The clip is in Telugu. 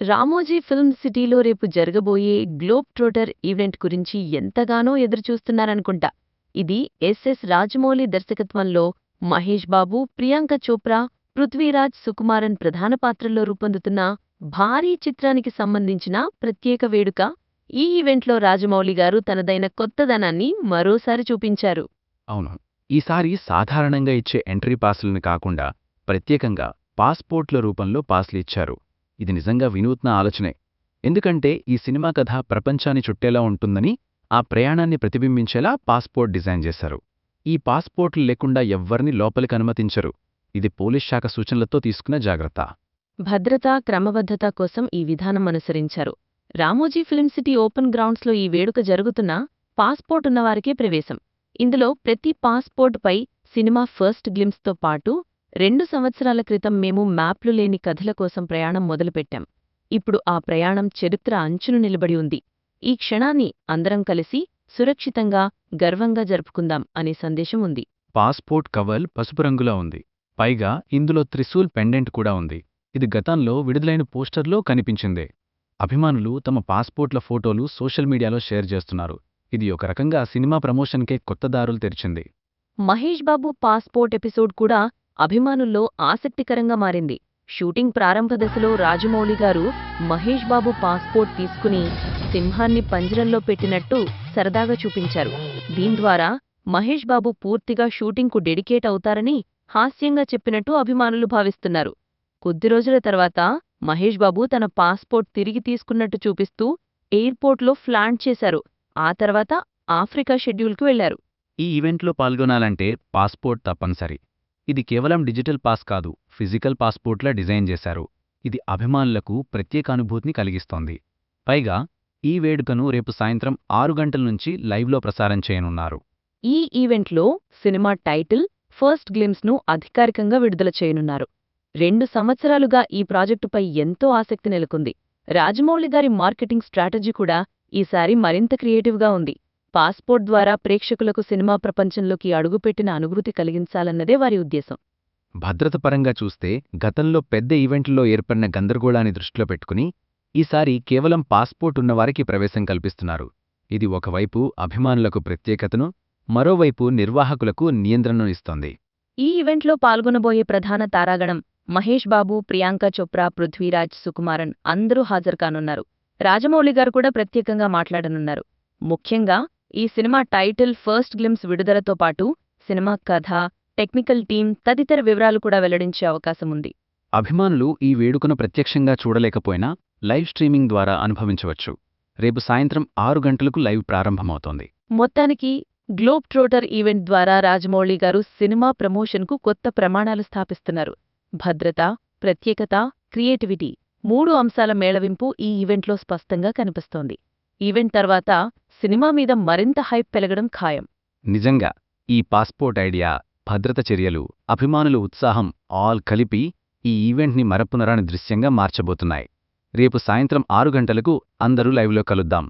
రామోజీ ఫిల్మ్ సిటీలో రేపు జరగబోయే గ్లోబ్ ట్రోటర్ ఈవెంట్ గురించి ఎంతగానో ఎదురుచూస్తున్నారనుకుంటా. ఇది ఎస్ఎస్ రాజమౌళి దర్శకత్వంలో మహేష్ బాబు ప్రియాంక చోప్రా పృథ్వీరాజ్ సుకుమారన్ ప్రధాన పాత్రల్లో రూపొందుతున్న భారీ చిత్రానికి సంబంధించిన ప్రత్యేక వేడుక. ఈ ఈవెంట్లో రాజమౌళి గారు తనదైన కొత్తదనాన్ని మరోసారి చూపించారు. అవును. ఈసారి సాధారణంగా ఇచ్చే ఎంట్రీ పాసులను కాకుండా ప్రత్యేకంగా పాస్పోర్ట్ల రూపంలో పాస్లు ఇచ్చారు. ఇది నిజంగా వినూత్న ఆలోచనే. ఎందుకంటే ఈ సినిమా కథ ప్రపంచాన్ని చుట్టేలా ఉంటుందని ఆ ప్రయాణాన్ని ప్రతిబింబించేలా పాస్పోర్ట్ డిజైన్ చేశారు. ఈ పాస్పోర్ట్లు లేకుండా ఎవ్వరిని లోపలికి అనుమతించరు. ఇది పోలీస్ శాఖ సూచనలతో తీసుకున్న జాగ్రత్త. భద్రత క్రమబద్ధత కోసం ఈ విధానం అనుసరించారు. రామోజీ ఫిల్మ్ సిటీ ఓపెన్ గ్రౌండ్స్లో ఈ వేడుక జరుగుతున్నా పాస్పోర్ట్ ఉన్నవారికే ప్రవేశం. ఇందులో ప్రతి పాస్పోర్ట్పై సినిమా ఫస్ట్ గ్లిమ్స్తో పాటు రెండు సంవత్సరాల క్రితం మేము మ్యాప్లు లేని కథల కోసం ప్రయాణం మొదలుపెట్టాం. ఇప్పుడు ఆ ప్రయాణం చరిత్ర అంచును నిలబడి ఉంది. ఈ క్షణాన్ని అందరం కలిసి సురక్షితంగా గర్వంగా జరుపుకుందాం అనే సందేశం ఉంది. పాస్పోర్ట్ కవర్ పసుపు రంగులా ఉంది. పైగా ఇందులో త్రిశూల్ పెండెంట్ కూడా ఉంది. ఇది గతంలో విడుదలైన పోస్టర్లో కనిపించిందే. అభిమానులు తమ పాస్పోర్ట్ల ఫోటోలు సోషల్ మీడియాలో షేర్ చేస్తున్నారు. ఇది ఒక రకంగా సినిమా ప్రమోషన్కే కొత్త దారులు తెరిచింది. మహేష్ బాబు పాస్పోర్ట్ ఎపిసోడ్ కూడా అభిమానుల్లో ఆసక్తికరంగా మారింది. షూటింగ్ ప్రారంభ దశలో రాజమౌళి గారు మహేష్ బాబు పాస్పోర్ట్ తీసుకుని సింహాన్ని పంజరంలో పెట్టినట్టు సరదాగా చూపించారు. దీని ద్వారా మహేష్ బాబు పూర్తిగా షూటింగ్కు డెడికేట్ అవుతారని హాస్యంగా చెప్పినట్టు అభిమానులు భావిస్తున్నారు. కొద్ది రోజుల తర్వాత మహేష్ బాబు తన పాస్పోర్ట్ తిరిగి తీసుకున్నట్టు చూపిస్తూ ఎయిర్పోర్ట్లో ఫ్లాంట్ చేశారు. ఆ తర్వాత ఆఫ్రికా షెడ్యూల్కు వెళ్ళారు. ఈ ఈవెంట్లో పాల్గొనాలంటే పాస్పోర్ట్ తప్పనిసరి. ఇది కేవలం డిజిటల్ పాస్ కాదు ఫిజికల్ పాస్పోర్ట్లా డిజైన్ చేశారు. ఇది అభిమానులకు ప్రత్యేక అనుభూతిని కలిగిస్తోంది. పైగా ఈ వేడుకను రేపు సాయంత్రం ఆరు గంటల నుంచి లైవ్లో ప్రసారం చేయనున్నారు. ఈ ఈవెంట్లో సినిమా టైటిల్ ఫస్ట్ గ్లిమ్స్ను అధికారికంగా విడుదల చేయనున్నారు. రెండు సంవత్సరాలుగా ఈ ప్రాజెక్టుపై ఎంతో ఆసక్తి నెలకొంది. రాజమౌళి గారి మార్కెటింగ్ స్ట్రాటజీ కూడా ఈసారి మరింత క్రియేటివ్గా ఉంది. పాస్పోర్ట్ ద్వారా ప్రేక్షకులకు సినిమా ప్రపంచంలోకి అడుగుపెట్టిన అనుభూతి కలిగించాలన్నదే వారి ఉద్దేశం. భద్రత పరంగా చూస్తే గతంలో పెద్ద ఈవెంట్లో ఏర్పడిన గందరగోళాన్ని దృష్టిలో పెట్టుకుని ఈసారి కేవలం పాస్పోర్ట్ ఉన్నవారికి ప్రవేశం కల్పిస్తున్నారు. ఇది ఒకవైపు అభిమానులకు ప్రత్యేకతను మరోవైపు నిర్వాహకులకు నియంత్రణను ఇస్తోంది. ఈ ఈవెంట్లో పాల్గొనబోయే ప్రధాన తారాగణం మహేష్ బాబు ప్రియాంక చోప్రా పృథ్వీరాజ్ సుకుమారన్ అందరూ హాజరు కానున్నారు. రాజమౌళి గారు కూడా ప్రత్యేకంగా మాట్లాడనున్నారు. ముఖ్యంగా ఈ సినిమా టైటిల్ ఫస్ట్ గ్లిమ్స్ విడుదలతో పాటు సినిమా కథ టెక్నికల్ టీం తదితర వివరాలు కూడా వెల్లడించే అవకాశం ఉంది. అభిమానులు ఈ వేడుకను ప్రత్యక్షంగా చూడలేకపోయినా లైవ్ స్ట్రీమింగ్ ద్వారా అనుభవించవచ్చు. రేపు సాయంత్రం ఆరు గంటలకు లైవ్ ప్రారంభమవుతోంది. మొత్తానికి గ్లోబ్ ట్రోటర్ ఈవెంట్ ద్వారా రాజమౌళి గారు సినిమా ప్రమోషన్కు కొత్త ప్రమాణాలు స్థాపిస్తున్నారు. భద్రత ప్రత్యేకత క్రియేటివిటీ మూడు అంశాల మేళవింపు ఈ ఈవెంట్లో స్పష్టంగా కనిపిస్తోంది. ఈవెంట్ తర్వాత సినిమా మీద మరింత హైప్ పెరగడం ఖాయం. నిజంగా ఈ పాస్పోర్ట్ ఐడియా భద్రత చర్యలు అభిమానుల ఉత్సాహం ఆల్ కలిపి ఈ ఈవెంట్ని మరపునరాని దృశ్యంగా మార్చబోతున్నాయి. రేపు సాయంత్రం ఆరు గంటలకు అందరూ లైవ్లో కలుద్దాం.